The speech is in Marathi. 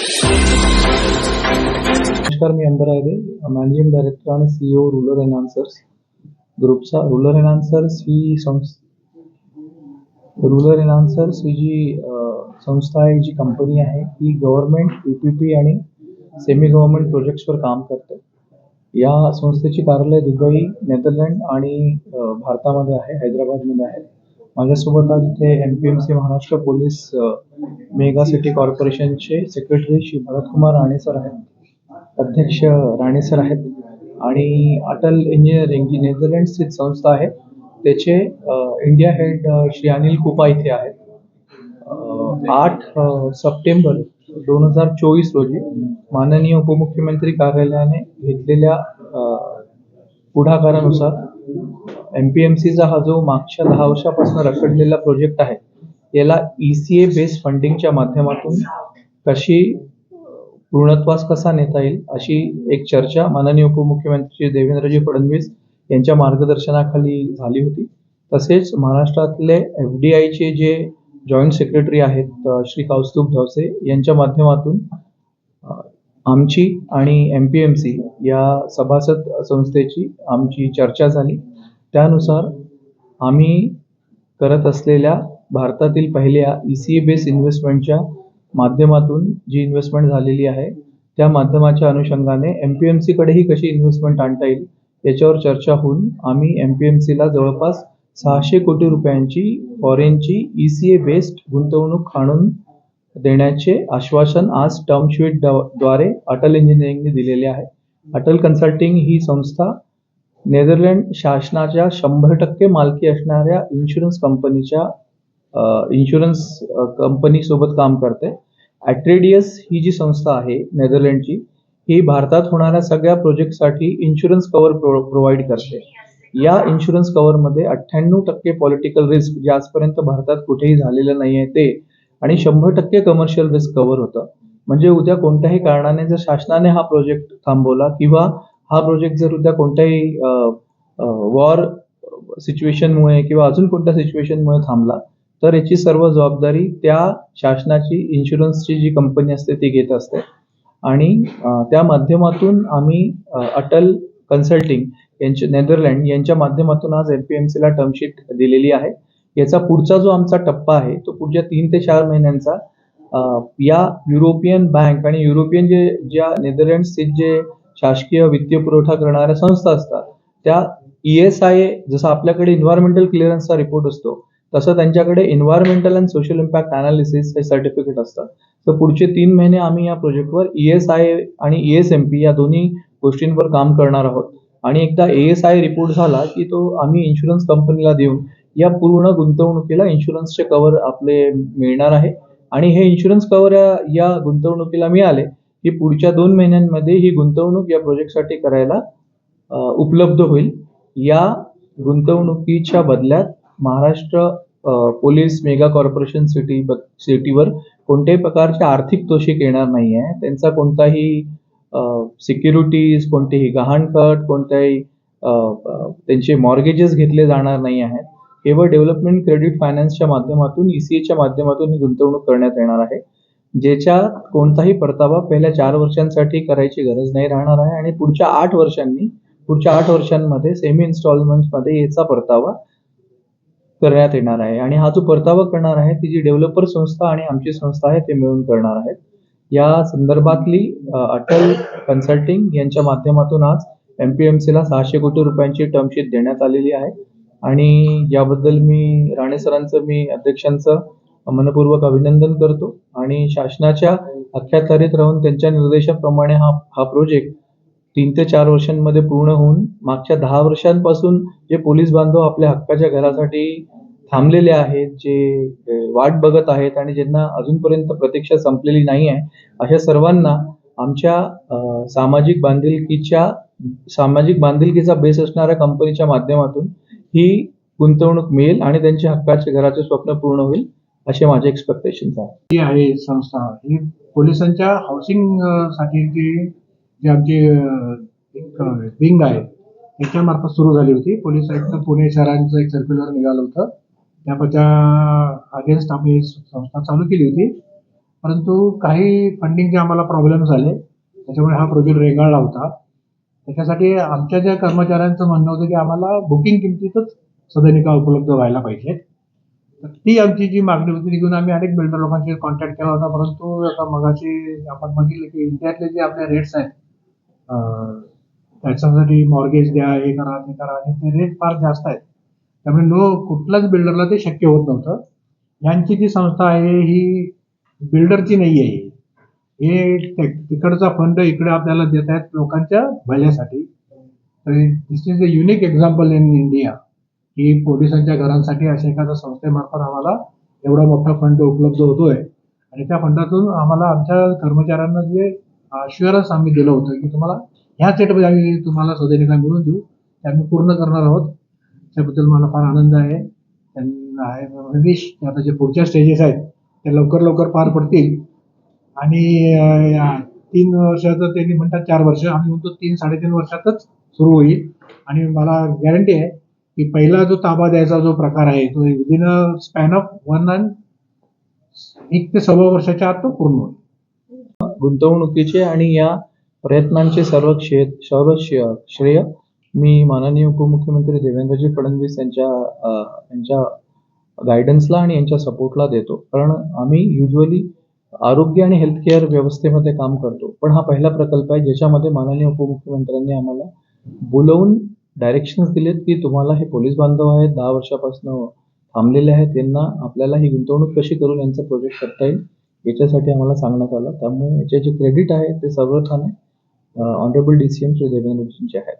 नमस्कार मी अंबर आहे मॅनेजिंग डायरेक्टर आणि सीईओ रुरल एनान्सर्स ग्रुपचा रुरल एनान्सर्स ही संस्था रुरल एनान्सर्स ही जी संस्था आहे जी कंपनी आहे ती गव्हर्नमेंट पी पी पी आणि सेमी गव्हर्नमेंट प्रोजेक्ट्सवर काम करते. या संस्थेची कार्यालय दुबई नेदरलँड आणि भारतामध्ये आहे हैदराबादमध्ये आहे. माझ्यासोबत आज इथे M P M C Maharashtra police mega city कॉर्पोरेशनचे सेक्रेटरी श्री भरतकुमार राणे सर आहेत अध्यक्ष राणे सर आहेत आणि अटल इंजिनिअरिंग जी नेदरलँड स्थित संस्था आहे त्याचे इंडिया हेड श्री अनिल कुपा इथे आहेत. आठ सप्टेंबर दोन हजार चोवीस रोजी माननीय उपमुख्यमंत्री कार्यालयाने घेतलेल्या पुढाकारानुसार एम पी एम सीचा हा जो मागच्या दहा वर्षापासून रखडलेला प्रोजेक्ट आहे याला ई सी ए बेस्ड फंडिंगच्या माध्यमातून कशी पूर्णत्वास कसा नेता येईल अशी एक चर्चा माननीय उपमुख्यमंत्री देवेंद्रजी फडणवीस यांच्या मार्गदर्शनाखाली झाली होती. तसेच महाराष्ट्रातले एफ डी आयचे जे जॉईंट सेक्रेटरी आहेत श्री कौस्तुभ धवसे यांच्या माध्यमातून आमची आणि एम पी एम सी या सभासद संस्थेची आमची चर्चा झाली. त्यानुसार आम्ही करत असलेल्या भारतातील पहिल्या ई सी ए बेस इन्व्हेस्टमेंटच्या माध्यमातून जी इन्व्हेस्टमेंट झालेली आहे त्या माध्यमाच्या अनुषंगाने एम पी एम सीकडेही कशी इन्व्हेस्टमेंट आणता येईल याच्यावर चर्चा होऊन आम्ही एम पी एम सीला जवळपास सहाशे कोटी रुपयांची फॉरेनची ई सी ए बेस्ड गुंतवणूक आणून देण्याचे आश्वासन आज टर्मशीटद्वारे अटल इंजिनिअरिंगने दिलेले आहे. अटल कन्सल्टिंग ही संस्था नेदरलँड शासनाच्या शंभर टक्के मालकी असणाऱ्या इन्शुरन्स कंपनीच्या इन्शुरन्स कंपनीसोबत काम करते. ॲट्रेडियस ही जी संस्था आहे नेदरलँडची ही भारतात होणाऱ्या सगळ्या प्रोजेक्टसाठी इन्शुरन्स कव्हर प्रो प्रोव्हाइड करते. या इन्शुरन्स कव्हरमध्ये अठ्ठ्याण्णव टक्के पॉलिटिकल रिस्क जे आजपर्यंत भारतात कुठेही झालेलं नाही आहे ते आणि शंभर टक्के कमर्शियल रिस्क कव्हर होतं. म्हणजे उद्या कोणत्याही कारणाने जर शासनाने हा प्रोजेक्ट थांबवला किंवा हा प्रोजेक्ट जर उद्या कोणत्याही वॉर सिच्युएशनमुळे किंवा अजून कोणत्या सिच्युएशनमुळे थांबला तर याची सर्व जबाबदारी त्या शासनाची इन्शुरन्सची जी कंपनी असते ती घेत असते. आणि त्या माध्यमातून आम्ही अटल कन्सल्टिंग यांच्या नेदरलँड यांच्या माध्यमातून आज एम पी एम सीला टर्मशीट दिलेली आहे. याचा पुढचा जो आमचा टप्पा आहे तो पुढच्या तीन ते चार महिन्यांचा या युरोपियन बँक आणि युरोपियन जे ज्या नेदरलँड स्थित जे शासकीय वित्तीय पुरवठा करणाऱ्या संस्था असतात. त्या ई एस आय जसं आपल्याकडे इन्व्हायरमेंटल क्लिअरन्सचा रिपोर्ट असतो तसं त्यांच्याकडे environmental and social impact analysis हे सर्टिफिकेट असतात. तर पुढचे तीन महिने आम्ही या प्रोजेक्टवर ई एस आय आणि ई एस एम पी या दोन्ही गोष्टींवर काम करणार आहोत. आणि एकदा ए एस आय रिपोर्ट झाला की तो आम्ही इन्शुरन्स कंपनीला देऊन या पूर्ण गुंतवणुकीला इन्शुरन्सचे कव्हर आपले मिळणार आहे. आणि हे इन्शुरन्स कव्हर या गुंतवणुकीला मिळाले की पुढच्या दोन महिन्यांमध्ये ही गुंतवणूक या प्रोजेक्टसाठी करायला उपलब्ध होईल. या गुंतवणुकीच्या बदल्यात Maharashtra police mega corporation city सिटीवर कोणत्याही प्रकारचे आर्थिक तोषिक येणार नाही आहे त्यांचा कोणताही सिक्युरिटीज कोणतेही गहाणखत कोणत्याही त्यांचे मॉर्गेजेस घेतले जाणार नाही आहेत. केवळ डेव्हलपमेंट क्रेडिट फायनान्सच्या माध्यमातून ईसीएच्या माध्यमातून ही गुंतवणूक करण्यात येणार आहे. ज्याच्यात कोणताही परतावा पहिल्या चार वर्षांसाठी करायची गरज नाही राहणार आहे आणि पुढच्या आठ वर्षांनी पुढच्या आठ वर्षांमध्ये सेमी इन्स्टॉलमेंट्समध्ये याचा परतावा करण्यात येणार आहे. आणि हा जो परतावा करणार आहे ती जी डेव्हलपर संस्था आणि आमची संस्था आहे ते मिळून करणार आहेत. या संदर्भातली अटल कन्सल्टिंग यांच्या माध्यमातून आज एम पी एम सीला सहाशे कोटी रुपयांची टर्मशीट देण्यात आलेली आहे. आणि याबद्दल मी राणे सरांचं मी अध्यक्षांचं मनपूर्वक अभिनंदन करतो आणि शासनाच्या अख्यातारीत राहून त्यांच्या निर्देशाप्रमाणे हा हा प्रोजेक्ट तीन ते चार वर्षांमध्ये पूर्ण होऊन मागच्या दहा वर्षांपासून जे पोलीस बांधव आपल्या हक्काच्या घरासाठी थांबलेले आहेत जे वाट बघत आहेत आणि ज्यांना अजूनपर्यंत प्रतीक्षा संपलेली नाही आहे अशा सर्वांना आमच्या सामाजिक बांधिलकीच्या सामाजिक बांधिलकीचा बेस असणाऱ्या कंपनीच्या माध्यमातून ही गुंतवणूक मिळेल आणि त्यांच्या हक्काच्या घराचे स्वप्न पूर्ण होईल. असे माझे एक्सपेक्टेशन्स आहेत. ही आहे संस्था ही पोलिसांच्या हाऊसिंगसाठी जी जी आमची एक विंग आहे त्याच्यामार्फत सुरू झाली होती. पोलीस आयुक्त पुणे शहरांचं एक सर्क्युलर निघालं होतं. त्या त्या अगेन्स्ट आम्ही संस्था चालू केली होती. परंतु काही फंडिंगचे आम्हाला प्रॉब्लेम झाले त्याच्यामुळे हा प्रोजेक्ट रेंगाळला होता. त्याच्यासाठी आमच्या ज्या कर्मचाऱ्यांचं म्हणणं होतं की आम्हाला बुकिंग किमतीतच सदनिका उपलब्ध व्हायला पाहिजेत. ती आमची जी मागणी होती ती घेऊन आम्ही अनेक बिल्डर लोकांशी कॉन्टॅक्ट केला होता. परंतु आता मगाशी आपण बघितलं की इंडियातले जे आपले रेट्स आहेत त्याच्यासाठी मॉर्गेज द्या हे करा ते करा आणि ते रेट फार जास्त आहेत. त्यामुळे नो कुठल्याच बिल्डरला ते शक्य होत नव्हतं. यांची जी संस्था आहे ही बिल्डरची नाही आहे हे ते- तिकडचा फंड इकडे आपल्याला देत आहेत लोकांच्या भल्यासाठी. तर this is a unique example in India की पोलिसांच्या घरांसाठी अशा एखाद्या संस्थेमार्फत आम्हाला एवढा मोठा फंड उपलब्ध होतोय. आणि त्या फंडातून आम्हाला आमच्या कर्मचाऱ्यांना जे अश्युरन्स आम्ही दिलं होतं की तुम्हाला ह्या सेटमध्ये आम्ही तुम्हाला सदैनिका मिळून देऊ ते आम्ही पूर्ण करणार आहोत. त्याबद्दल मला फार आनंद आहे. त्यांना आहे विश आता जे पुढच्या स्टेजेस आहेत ते लवकर लवकर पार पडतील. आणि या तीन वर्षाचं त्यांनी म्हणतात चार वर्ष आम्ही म्हणतो तीन साडेतीन वर्षातच सुरू होईल. आणि मला गॅरंटी आहे की पहिला जो ताबा द्यायचा जो प्रकार आहे तो within a span of one and एक ते सव्वा वर्षाच्या आत तो पूर्ण होईल. गुंतवणुकीचे आणि या प्रयत्नांचे सर्व क्षे सर्व श्रेय श्रेय मी माननीय उपमुख्यमंत्री देवेंद्रजी फडणवीस यांच्या यांच्या गायडन्सला आणि यांच्या सपोर्टला देतो. कारण आम्ही युजली आरोग्य आणि हेल्थकेअर व्यवस्थेमध्ये काम करतो. पण हा पहिला प्रकल्प आहे ज्याच्यामध्ये माननीय उपमुख्यमंत्र्यांनी आम्हाला बोलवून डायरेक्शन्स दिलेत की तुम्हाला हे पोलीस बांधव आहेत दहा वर्षापासून थांबलेले आहेत त्यांना आपल्याला ही गुंतवणूक कशी करून यांचा प्रोजेक्ट करता येईल याच्यासाठी आम्हाला सांगण्यात आलं. त्यामुळे याचे जे क्रेडिट आहे ते सर्वथाने honourable D C M Shri देवेंद्रजींचे आहेत.